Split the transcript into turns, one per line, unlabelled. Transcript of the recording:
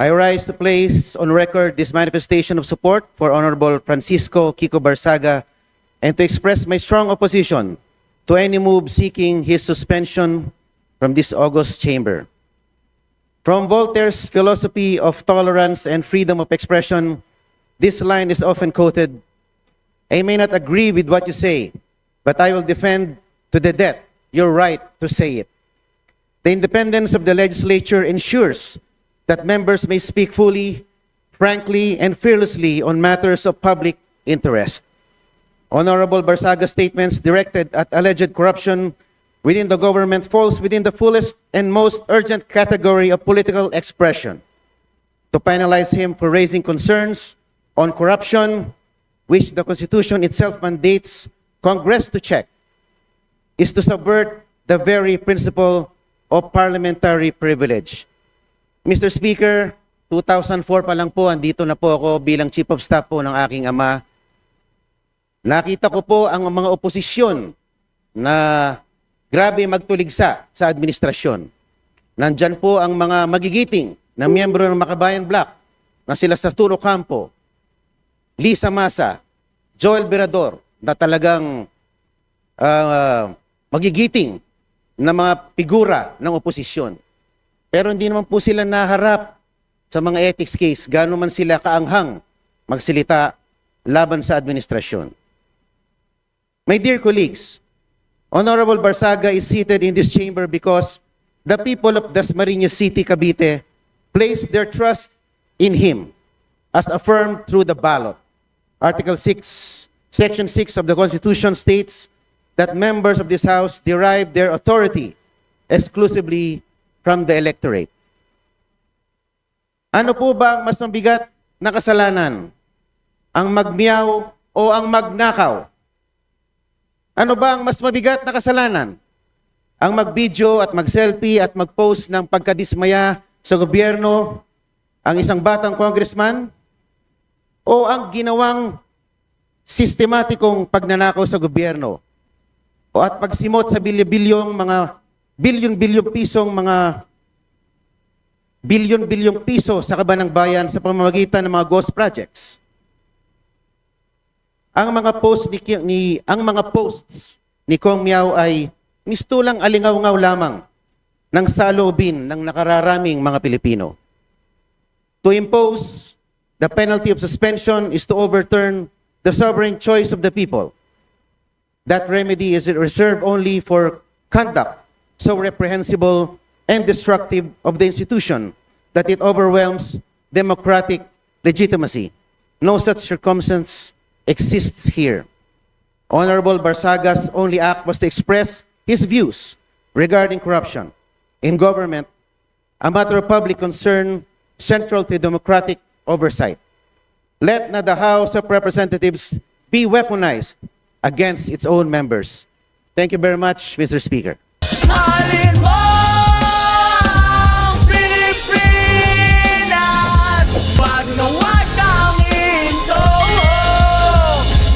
I rise to place on record this manifestation of support for Honorable Francisco Kiko Barsaga and to express my strong opposition to any move seeking his suspension from this august chamber. From Voltaire's philosophy of tolerance and freedom of expression, this line is often quoted I may not agree with what you say, but I will defend to the death your right to say it. The independence of the legislature ensures that members may speak fully, frankly, and fearlessly on matters of public interest. Honorable Barsaga's statements directed at alleged corruption within the government falls within the fullest and most urgent category of political expression. To penalize him for raising concerns on corruption, which the Constitution itself mandates Congress to check, is to subvert the very principle of parliamentary privilege. Mr. Speaker, 2004 pa lang po, andito na po ako bilang Chief of Staff po ng aking ama. Nakita ko po ang mga oposisyon na grabe magtuligsa sa administrasyon. Nandyan po ang mga magigiting na miyembro ng Makabayan Black na sila sa Turo Campo, Lisa Masa, Joel Berador na talagang ah, magigiting na mga figura ng oposisyon. Pero hindi naman po sila naharap sa mga ethics case, gano'n man sila kaanghang magsilita laban sa administrasyon. My dear colleagues, Honorable Barsaga is seated in this chamber because the people of Dasmariñas City, Cavite, placed their trust in him as affirmed through the ballot. Article 6, Section 6 of the Constitution states that members of this House derive their authority exclusively from the electorate. Ano po ba ang mas mabigat na kasalanan? Ang magmiyaw o ang magnakaw? Ano ba ang mas mabigat na kasalanan? Ang mag-video at mag-selfie at mag-post ng pagkadismaya sa gobyerno, ang isang batang congressman, o ang ginawang sistematikong pagnanakaw sa gobyerno, o at pagsimot sa bilyon-bilyong mga bilyon-bilyong pisong mga bilyon-bilyong piso sa kaban ng bayan sa pamamagitan ng mga ghost projects. Ang mga post ni, ni ang mga posts ni Kong Miao ay mistulang alingaw-ngaw lamang ng saloobin ng nakararaming mga Pilipino. To impose the penalty of suspension is to overturn the sovereign choice of the people. That remedy is reserved only for conduct so reprehensible and destructive of the institution that it overwhelms democratic legitimacy. No such circumstance exists here. Honorable Barsaga's only act was to express his views regarding corruption in government, a matter of public concern central to democratic oversight. Let not the House of Representatives be weaponized against its own members. Thank you very much, Mr. Speaker.